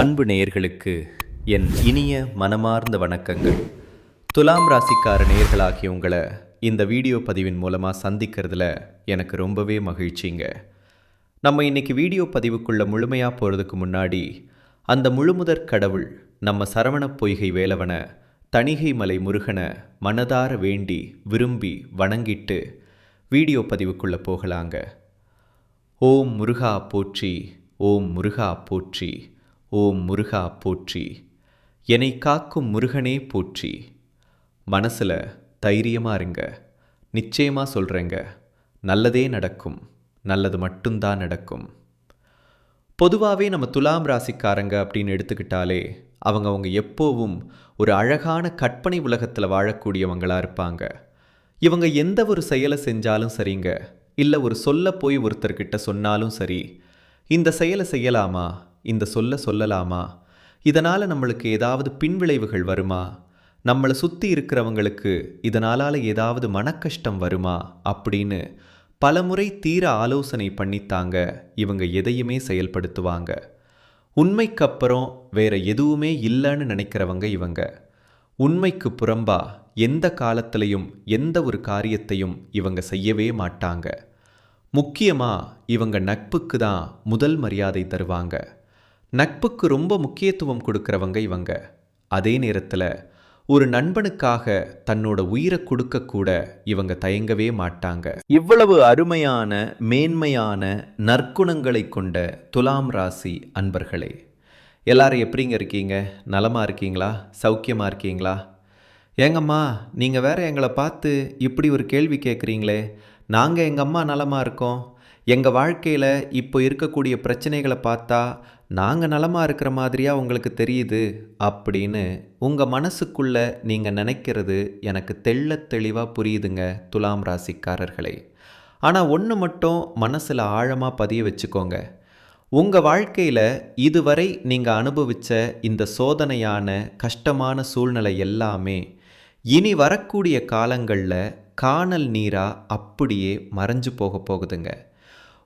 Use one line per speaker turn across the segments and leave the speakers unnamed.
அன்பு நேயர்களுக்கு என் இனிய மனமார்ந்த வணக்கங்கள். துலாம் ராசிக்கார நேயர்களாகிய உங்களை இந்த வீடியோ பதிவின் மூலமாக சந்திக்கிறதுல எனக்கு ரொம்பவே மகிழ்ச்சிங்க. நம்ம இன்னைக்கு வீடியோ பதிவுக்குள்ளே முழுமையாக போகிறதுக்கு முன்னாடி அந்த முழுமுதற் கடவுள் நம்ம சரவணப் பொய்கை வேலவனை தணிகை மலை முருகனை மனதார வேண்டி விரும்பி வணங்கிட்டு வீடியோ பதிவுக்குள்ளே போகலாங்க. ஓம் முருகா போற்றி ஓம் முருகா போற்றி. ஓம் முருகா போற்றி. என்னை காக்கும் முருகனே போற்றி. மனசில் தைரியமாக இருங்க. நிச்சயமாக சொல்கிறேங்க நல்லதே நடக்கும். நல்லது மட்டும்தான் நடக்கும். பொதுவாகவே நம்ம துலாம் ராசிக்காரங்க அப்படின்னு எடுத்துக்கிட்டாலே அவங்க அவங்க எப்போவும் ஒரு அழகான கற்பனை உலகத்தில் வாழக்கூடியவங்களா இருப்பாங்க. இவங்க எந்த ஒரு செயலை செஞ்சாலும் சரிங்க. இல்லை ஒரு சொல்ல போய் ஒருத்தர்கிட்ட சொன்னாலும் சரி. இந்த செயலை செய்யலாமா? இந்த சொல்ல சொல்லலாமா? இதனால் நம்மளுக்கு ஏதாவது பின்விளைவுகள் வருமா? நம்மளை சுற்றி இருக்கிறவங்களுக்கு இதனால ஏதாவது மனக்கஷ்டம் வருமா? அப்படின்னு பலமுறை தீர ஆலோசனை பண்ணித்தாங்க. இவங்க எதையுமே செயல்படுத்துவாங்க. உண்மைக்கப்புறம் வேற எதுவுமே இல்லைன்னு நினைக்கிறவங்க இவங்க. உண்மைக்கு புறம்பா எந்த காலத்திலையும் எந்த ஒரு காரியத்தையும் இவங்க செய்யவே மாட்டாங்க. முக்கியமாக இவங்க நட்புக்கு தான் முதல் மரியாதை தருவாங்க. நட்புக்கு ரொம்ப முக்கியத்துவம் கொடுக்கறவங்க இவங்க. அதே நேரத்தில் ஒரு நண்பனுக்காக தன்னோட உயிரை கொடுக்க கூட இவங்க தயங்கவே மாட்டாங்க. இவ்வளவு அருமையான மேன்மையான நற்குணங்களை கொண்ட துலாம் ராசி அன்பர்களே எல்லாரும் எப்படிங்க இருக்கீங்க? நலமாக இருக்கீங்களா? சௌக்கியமாக இருக்கீங்களா? ஏங்கம்மா நீங்கள் வேற எங்களை பார்த்து இப்படி ஒரு கேள்வி கேட்குறீங்களே நாங்கள் எங்கள் அம்மா நலமாக இருக்கோம். எங்கள் வாழ்க்கையில் இப்போ இருக்கக்கூடிய பிரச்சனைகளை பார்த்தா நாங்கள் நலமாக இருக்கிற மாதிரியா உங்களுக்கு தெரியுது அப்படின்னு உங்கள் மனசுக்குள்ளே நீங்கள் நினைக்கிறது எனக்கு தெள்ள தெளிவாக புரியுதுங்க துலாம் ராசிக்காரர்களே. ஆனால் ஒன்று மட்டும் மனசில் ஆழமாக பதிய வச்சுக்கோங்க. உங்கள் வாழ்க்கையில் இதுவரை நீங்கள் அனுபவித்த இந்த சோதனையான கஷ்டமான சூழ்நிலை எல்லாமே இனி வரக்கூடிய காலங்களில் காணல் நீராக அப்படியே மறைஞ்சு போக போகுதுங்க.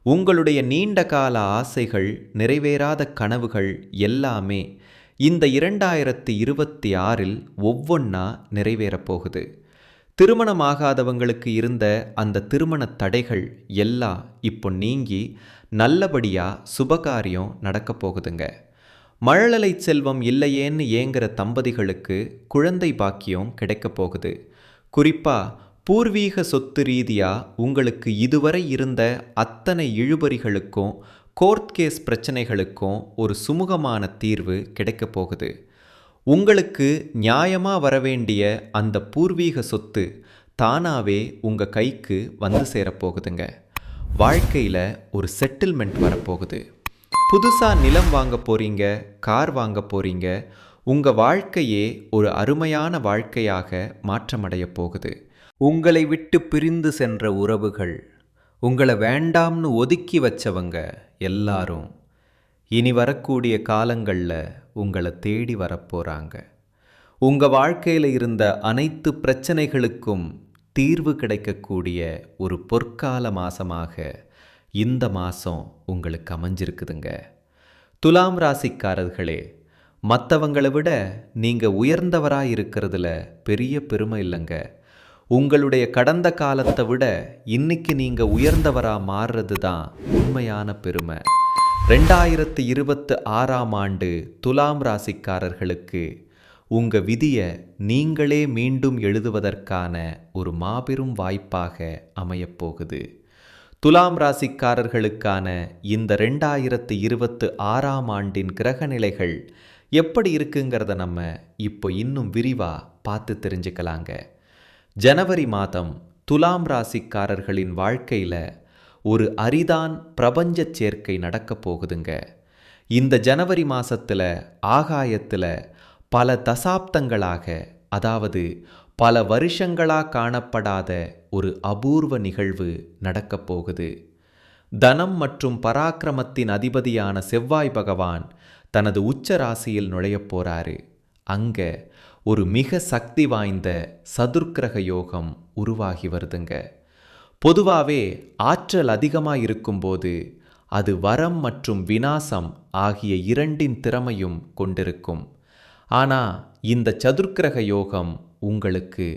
உங்களுடைய நீண்ட கால ஆசைகள் நிறைவேறாத கனவுகள் எல்லாமே இந்த இரண்டாயிரத்தி இருபத்தி ஆறில் ஒவ்வொன்றா நிறைவேறப் போகுது. திருமணமாகாதவங்களுக்கு இருந்த அந்த திருமண தடைகள் எல்லாம் இப்போ நீங்கி நல்லபடியாக சுபகாரியம் நடக்கப் போகுதுங்க. மழலை செல்வம் இல்லையேன்னு ஏங்குற தம்பதிகளுக்கு குழந்தை பாக்கியம் கிடைக்கப் போகுது. குறிப்பாக பூர்வீக சொத்து ரீதியாக உங்களுக்கு இதுவரை இருந்த அத்தனை இழுபறிகளுக்கும் கோர்ட் கேஸ் பிரச்சனைகளுக்கும் ஒரு சுமூகமான தீர்வு கிடைக்கப் போகுது. உங்களுக்கு நியாயமாக வரவேண்டிய அந்த பூர்வீக சொத்து தானாகவே உங்கள் கைக்கு வந்து சேரப்போகுதுங்க வாழ்க்கையில் ஒரு செட்டில்மெண்ட் வரப்போகுது. புதுசாக நிலம் வாங்க போகிறீங்க கார் வாங்க போகிறீங்க உங்கள் வாழ்க்கையே ஒரு அருமையான வாழ்க்கையாக மாற்றமடைய போகுது. உங்களை விட்டு பிரிந்து சென்ற உறவுகள். உங்களை வேண்டாம்னு ஒதுக்கி வச்சவங்க எல்லாரும் இனி வரக்கூடிய காலங்களில் உங்களை தேடி வரப்போகிறாங்க உங்கள் வாழ்க்கையில் இருந்த அனைத்து பிரச்சனைகளுக்கும் தீர்வு கிடைக்கக்கூடிய ஒரு பொற்கால மாசமாக இந்த மாதம் உங்களுக்கு அமைஞ்சிருக்குதுங்க. துலாம் ராசிக்காரர்களே மற்றவங்களை விட நீங்கள் உயர்ந்தவராக இருக்கிறதுல பெரிய பெருமை இல்லைங்க. உங்களுடைய கடந்த காலத்தை விட இன்னைக்கு நீங்கள் உயர்ந்தவராக மாறுறது தான் உண்மையான பெருமை. ரெண்டாயிரத்து இருபத்து ஆறாம் ஆண்டு துலாம் ராசிக்காரர்களுக்கு உங்கள் விதியை நீங்களே மீண்டும் எழுதுவதற்கான ஒரு மாபெரும் வாய்ப்பாக அமையப்போகுது துலாம் ராசிக்காரர்களுக்கான இந்த ரெண்டாயிரத்து இருபத்து ஆறாம் ஆண்டின் கிரகநிலைகள் எப்படி இருக்குங்கிறத நம்ம இப்போ இன்னும் விரிவாக பார்த்து தெரிஞ்சுக்கலாங்க. ஜனவரி மாதம் துலாம் ராசிக்காரர்களின் வாழ்க்கையில் ஒரு அரிதான் பிரபஞ்ச சேர்க்கை நடக்கப் போகுதுங்க. இந்த ஜனவரி மாசத்துல ஆகாயத்தில் பல தசாப்தங்களாக அதாவது பல வருஷங்களாக காணப்படாத ஒரு அபூர்வ நிகழ்வு நடக்கப் போகுது. தனம் மற்றும் பராக்கிரமத்தின் அதிபதியான செவ்வாய் பகவான் தனது உச்ச ராசியில் நுழையப் போறாரு. அங்க ஒரு மிக சக்தி வாய்ந்த சதுர்க்கிரக யோகம் உருவாகி வருதுங்க. பொதுவாகவே ஆற்றல் அதிகமாக இருக்கும்போது அது வரம் மற்றும் வினாசம் ஆகிய இரண்டின் திறமையும் கொண்டிருக்கும். ஆனால் இந்த சதுர்க்கிரக யோகம் உங்களுக்கு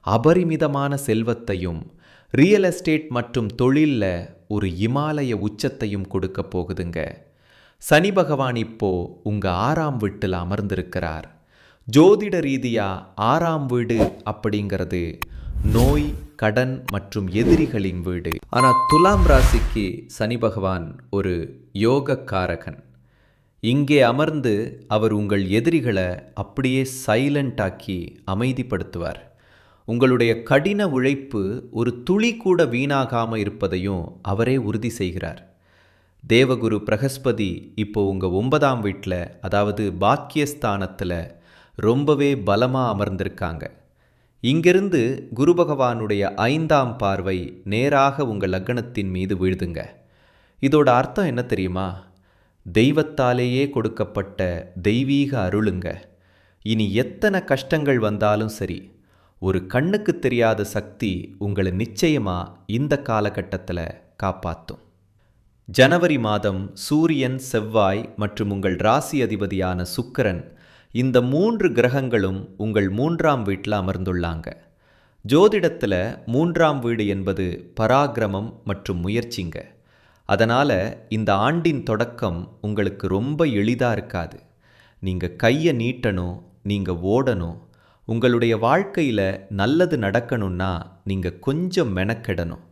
அபரிமிதமான செல்வத்தையும் ரியல் எஸ்டேட் மற்றும் தொழில்ல ஒரு இமாலய உச்சத்தையும் கொடுக்க போகுதுங்க. சனி பகவான் இப்போ உங்கள் ஆறாம் வீட்டில் அமர்ந்திருக்கிறார். ஜோதிட ரீதியாக ஆறாம் வீடு அப்படிங்கிறது நோய் கடன் மற்றும் எதிரிகளின் வீடு. ஆனால் துலாம் ராசிக்கு சனி பகவான் ஒரு யோகக்காரகன். இங்கே அமர்ந்து அவர் உங்கள் எதிரிகளை அப்படியே சைலண்டாக்கி அமைதிப்படுத்துவார். உங்களுடைய கடின உழைப்பு ஒரு துளி கூட வீணாகாமல் இருப்பதையும் அவரே உறுதி செய்கிறார். தேவகுரு பிரகஸ்பதி இப்போ உங்கள் ஒன்பதாம் வீட்டில் அதாவது பாக்கியஸ்தானத்தில் ரொம்பவே பலமாக அமர்ந்திருக்காங்க. இங்கிருந்து குரு பகவானுடைய ஐந்தாம் பார்வை நேராக உங்கள் லக்னத்தின் மீது விழுதுங்க. இதோட அர்த்தம் என்ன தெரியுமா? தெய்வத்தாலேயே கொடுக்கப்பட்ட தெய்வீக அருளுங்க. இனி எத்தனை கஷ்டங்கள் வந்தாலும் சரி ஒரு கண்ணுக்கு தெரியாத சக்தி உங்களை நிச்சயமா இந்த காலகட்டத்தில் காப்பாற்றும் ஜனவரி மாதம் சூரியன் செவ்வாய் மற்றும் உங்கள் ராசி அதிபதியான சுக்கிரன் இந்த மூன்று கிரகங்களும் உங்கள் மூன்றாம் வீட்டில் அமர்ந்துள்ளாங்க. ஜோதிடத்தில் மூன்றாம் வீடு என்பது பராக்கிரமம் மற்றும் முயற்சிங்க. அதனால் இந்த ஆண்டின் தொடக்கம் உங்களுக்கு ரொம்ப எளிதாக இருக்காது. நீங்கள் கையை நீட்டணும் நீங்கள் ஓடணும். உங்களுடைய வாழ்க்கையில் நல்லது நடக்கணும்னா நீங்கள் கொஞ்சம் மெனக்கெடணும்.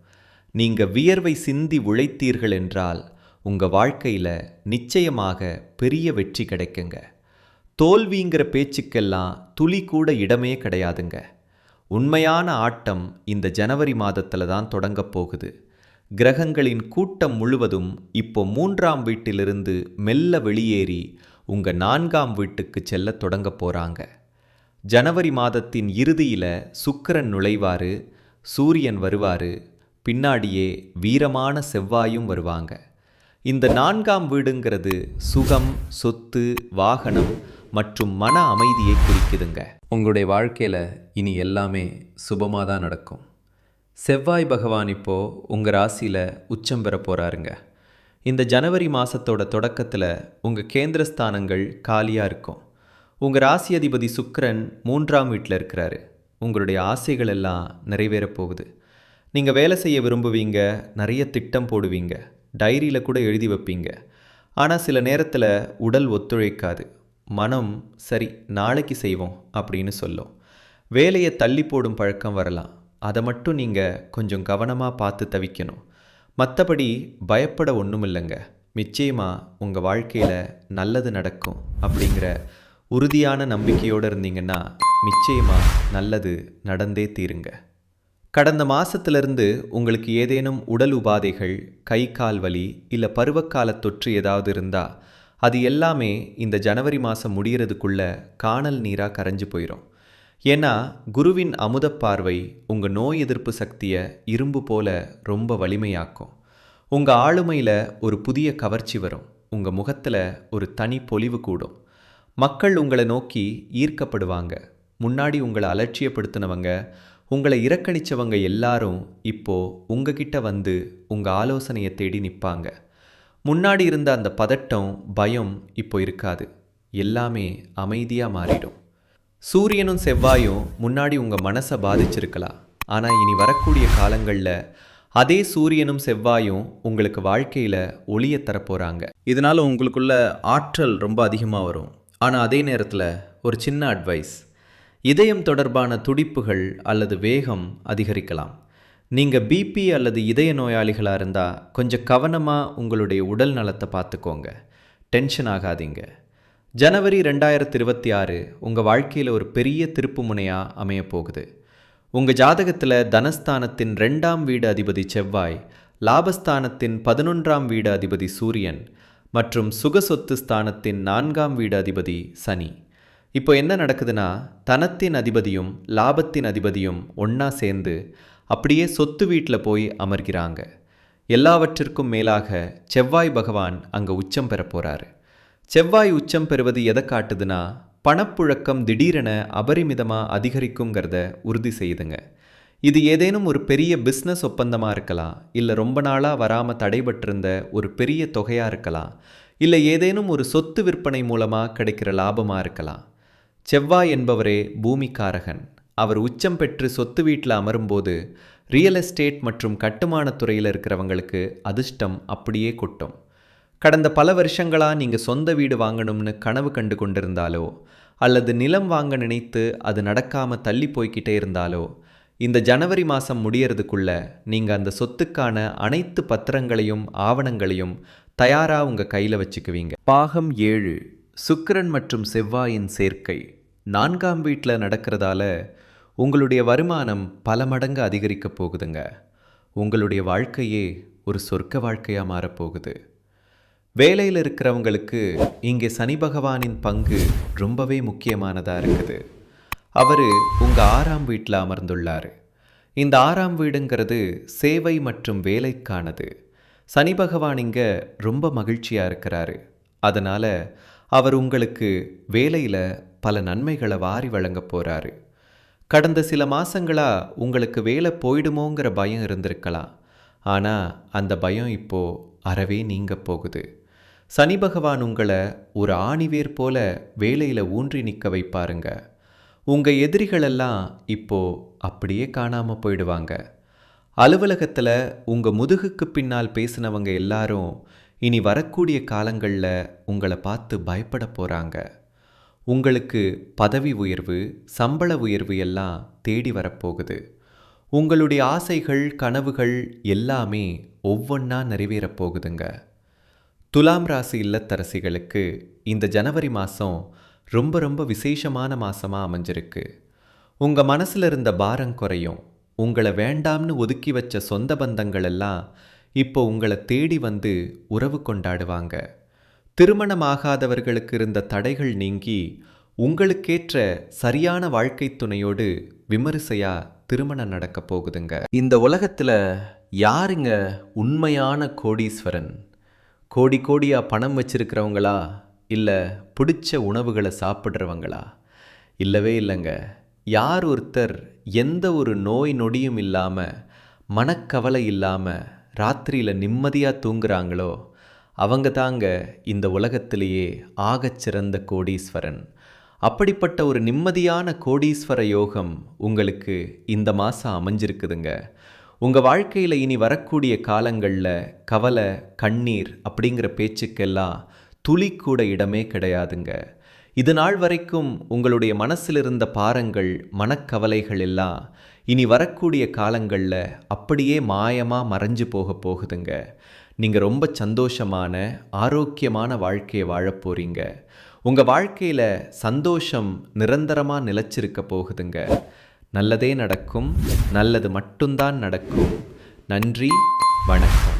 நீங்கள் வியர்வை சிந்தி உழைத்தீர்கள் என்றால் உங்கள் வாழ்க்கையில் நிச்சயமாக பெரிய வெற்றி கிடைக்குங்க. தோல்விங்கிற பேச்சுக்கெல்லாம் துளி கூட இடமே கிடையாதுங்க. உண்மையான ஆட்டம் இந்த ஜனவரி மாதத்தில் தான் தொடங்கப் போகுது. கிரகங்களின் கூட்டம் முழுவதும் இப்போ மூன்றாம் வீட்டிலிருந்து மெல்ல வெளியேறி உங்கள் நான்காம் வீட்டுக்கு செல்ல தொடங்க போகிறாங்க ஜனவரி மாதத்தின் இறுதியில் சுக்கிரன் நுழைவாரு சூரியன் வருவாரு பின்னாடியே வீரமான செவ்வாயும் வருவாங்க. இந்த நான்காம் வீடுங்கிறது சுகம் சொத்து வாகனம் மற்றும் மன அமைதியை குறிக்குதுங்க. உங்களுடைய வாழ்க்கையில் இனி எல்லாமே சுபமாக தான் நடக்கும். செவ்வாய் பகவான் இப்போது உங்கள் ராசியில் உச்சம் பெற போகிறாருங்க இந்த ஜனவரி மாதத்தோட தொடக்கத்தில் உங்கள் கேந்திரஸ்தானங்கள் காலியாக இருக்கும். உங்கள் ராசி அதிபதி சுக்கரன் மூன்றாம் வீட்டில் இருக்கிறாரு. உங்களுடைய ஆசைகள் எல்லாம் நிறைவேறப் போகுது. நீங்கள் வேலை செய்ய விரும்புவீங்க நிறைய திட்டம் போடுவீங்க டைரியில் கூட எழுதி வைப்பீங்க. ஆனால் சில நேரத்தில் உடல் ஒத்துழைக்காது. மனம் சரி நாளைக்கு செய்வோம் அப்படின்னு சொல்லும். வேலையை தள்ளி போடும் பழக்கம் வரலாம். அதை மட்டும் நீங்கள் கொஞ்சம் கவனமாக பார்த்து தவிக்கணும். மற்றபடி பயப்பட ஒன்றும் இல்லைங்க நிச்சயமாக உங்கள் வாழ்க்கையில் நல்லது நடக்கும் அப்படிங்கிற உறுதியான நம்பிக்கையோடு இருந்தீங்கன்னா நிச்சயமாக நல்லது நடந்தே தீருங்க. கடந்த மாதத்துலேருந்து உங்களுக்கு ஏதேனும் உடல் உபாதைகள் கை கால் வலி இல்லை பருவக்கால தொற்று ஏதாவது இருந்தால் அது எல்லாமே இந்த ஜனவரி மாதம் முடிகிறதுக்குள்ள காணல் நீராக கரைஞ்சு போயிடும் ஏன்னா குருவின் அமுதப் பார்வை உங்கள் நோய் எதிர்ப்பு சக்தியை இரும்பு போல ரொம்ப வலிமையாக்கும். உங்கள் ஆளுமையில் ஒரு புதிய கவர்ச்சி வரும். உங்கள் முகத்தில் ஒரு தனி பொலிவு கூடும். மக்கள் உங்களை நோக்கி ஈர்க்கப்படுவாங்க. முன்னாடி உங்களை அலட்சியப்படுத்தினவங்க உங்களை இறக்கணிச்சவங்க எல்லாரும் இப்போ உங்ககிட்ட வந்து உங்கள் ஆலோசனையை தேடி நிற்பாங்க முன்னாடி இருந்த அந்த பதட்டம் பயம் இப்போ இருக்காது. எல்லாமே அமைதியாக மாறிடும். சூரியனும் செவ்வாயும் முன்னாடி உங்கள் மனசை பாதிச்சிருக்கலாம் ஆனால் இனி வரக்கூடிய காலங்களில் அதே சூரியனும் செவ்வாயும் உங்களுக்கு வாழ்க்கையில் ஒளியை தரப்போகிறாங்க இதனால் உங்களுக்குள்ள ஆற்றல் ரொம்ப அதிகமாக வரும். ஆனால் அதே நேரத்தில் ஒரு சின்ன அட்வைஸ் இதயம் தொடர்பான துடிப்புகள் அல்லது வேகம் அதிகரிக்கலாம். நீங்கள் பிபி அல்லது இதய நோயாளிகளாக இருந்தால் கொஞ்சம் கவனமாக உங்களுடைய உடல் நலத்தை பார்த்துக்கோங்க. டென்ஷன் ஆகாதீங்க. ஜனவரி ரெண்டாயிரத்தி இருபத்தி ஆறு உங்கள் வாழ்க்கையில் ஒரு பெரிய திருப்பு முனையாக அமையப் போகுது. உங்கள் ஜாதகத்தில் தனஸ்தானத்தின் ரெண்டாம் வீடு அதிபதி செவ்வாய் லாபஸ்தானத்தின் பதினொன்றாம் வீடு அதிபதி சூரியன் மற்றும் சுகசொத்து ஸ்தானத்தின் நான்காம் வீடு அதிபதி சனி. இப்போ என்ன நடக்குதுன்னா தனத்தின் அதிபதியும் லாபத்தின் அதிபதியும் ஒன்றா சேர்ந்து அப்படியே சொத்து வீட்டில் போய் அமர்கிறாங்க. எல்லாவற்றிற்கும் மேலாக செவ்வாய் பகவான் அங்கே உச்சம் பெற போகிறாரு செவ்வாய் உச்சம் பெறுவது எதை காட்டுதுன்னா பணப்புழக்கம் திடீரென அபரிமிதமாக அதிகரிக்குங்கிறத உறுதி செய்துங்க இது ஏதேனும் ஒரு பெரிய பிஸ்னஸ் ஒப்பந்தமாக இருக்கலாம் இல்லை ரொம்ப நாளாக வராமல் தடைபட்டிருந்த ஒரு பெரிய தொகையாக இருக்கலாம் இல்லை ஏதேனும் ஒரு சொத்து விற்பனை மூலமாக கிடைக்கிற லாபமாக இருக்கலாம். செவ்வாய் என்பவரே பூமிக்காரகன். அவர் உச்சம் பெற்று சொத்து வீட்டில் அமரும்போது ரியல் எஸ்டேட் மற்றும் கட்டுமானத் துறையில் இருக்கிறவங்களுக்கு அதிர்ஷ்டம் அப்படியே கொட்டும். கடந்த பல வருஷங்களாக நீங்கள் சொந்த வீடு வாங்கணும்னு கனவு கண்டு கொண்டிருந்தாலோ அல்லது நிலம் வாங்க நினைத்து அது நடக்காமல் தள்ளி போய்க்கிட்டே இருந்தாலோ இந்த ஜனவரி மாதம் முடியறதுக்குள்ள நீங்கள் அந்த சொத்துக்கான அனைத்து பத்திரங்களையும் ஆவணங்களையும் தயாராக உங்கள் கையில் வச்சுக்குவீங்க. பாகம் ஏழு சுக்கரன் மற்றும் செவ்வாயின் சேர்க்கை. நான்காம் வீட்டில் நடக்கிறதால உங்களுடைய வருமானம் பல மடங்கு அதிகரிக்கப் போகுதுங்க. உங்களுடைய வாழ்க்கையே ஒரு சொர்க்க வாழ்க்கையாக மாறப்போகுது. வேலையில் இருக்கிறவங்களுக்கு இங்கே சனி பகவானின் பங்கு ரொம்பவே முக்கியமானதாக இருக்குது. அவர் உங்கள் ஆறாம் வீட்டில் அமர்ந்துள்ளார். இந்த ஆறாம் வீடுங்கிறது சேவை மற்றும் வேலைக்கானது. சனி பகவான் இங்கே ரொம்ப மகிழ்ச்சியாக இருக்கிறாரு. அதனால் அவர் உங்களுக்கு வேலையில் பல நன்மைகளை வாரி வழங்க போகிறாரு கடந்த சில மாசங்களா உங்களுக்கு வேலை போயிடுமோங்கிற பயம் இருந்திருக்கலாம். ஆனால் அந்த பயம் இப்போ அறவே நீங்க போகுது. சனி பகவான் உங்களை ஒரு ஆணிவேர் போல வேலையில் ஊன்றி நிற்க வைப்பாருங்க. உங்கள் எதிரிகளெல்லாம் இப்போ அப்படியே காணாமல் போயிடுவாங்க. அலுவலகத்தில் உங்கள் முதுகுக்கு பின்னால் பேசினவங்க எல்லாரும் இனி வரக்கூடிய காலங்களில் உங்களை பார்த்து பயப்பட போகிறாங்க உங்களுக்கு பதவி உயர்வு சம்பள உயர்வு எல்லாம் தேடி வரப்போகுது. உங்களுடைய ஆசைகள் கனவுகள் எல்லாமே ஒவ்வொன்றா நிறைவேறப்போகுதுங்க துலாம் ராசி இல்லத்தரசிகளுக்கு இந்த ஜனவரி மாதம் ரொம்ப ரொம்ப விசேஷமான மாதமாக அமைஞ்சிருக்கு. உங்கள் மனசில் இருந்த பாரம் குறையும். உங்களை வேண்டாம்னு ஒதுக்கி வச்ச சொந்த பந்தங்கள் எல்லாம் இப்போ உங்களை தேடி வந்து உறவு கொண்டாடுவாங்க. திருமணமாகாதவர்களுக்கு இருந்த தடைகள் நீங்கி உங்களுக்கேற்ற சரியான வாழ்க்கை துணையோடு விமரிசையா திருமணம் நடக்க போகுதுங்க. இந்த உலகத்தில் யாருங்க உண்மையான கோடீஸ்வரன்? கோடி கோடியா பணம் வச்சிருக்கிறவங்களா? இல்லை பிடிச்ச உணவுகளை சாப்பிட்றவங்களா? இல்லவே இல்லைங்க. யார் ஒருத்தர் எந்த ஒரு நோய் நொடியும் இல்லாமல் மனக்கவலை இல்லாமல் ராத்திரியில் நிம்மதியாக தூங்குறாங்களோ அவங்க தாங்க இந்த உலகத்திலேயே ஆகச்சிறந்த கோடீஸ்வரன். அப்படிப்பட்ட ஒரு நிம்மதியான கோடீஸ்வர யோகம் உங்களுக்கு இந்த மாதம் அமைஞ்சிருக்குதுங்க. உங்கள் வாழ்க்கையில் இனி வரக்கூடிய காலங்களில் கவலை கண்ணீர் அப்படிங்கிற பேச்சுக்கெல்லாம் துளி கூட இடமே கிடையாதுங்க. இது நாள் வரைக்கும் உங்களுடைய மனசில் இருந்த பாரங்கள் மனக்கவலைகள் எல்லாம் இனி வரக்கூடிய காலங்களில் அப்படியே மாயமாக மறைஞ்சு போக போகுதுங்க. நீங்கள் ரொம்ப சந்தோஷமான ஆரோக்கியமான வாழ்க்கையை வாழப் போகிறீங்க உங்கள் வாழ்க்கையில் சந்தோஷம் நிரந்தரமாக நிலச்சிருக்க போகுதுங்க. நல்லதே நடக்கும் நல்லது மட்டும்தான் நடக்கும். நன்றி வணக்கம்.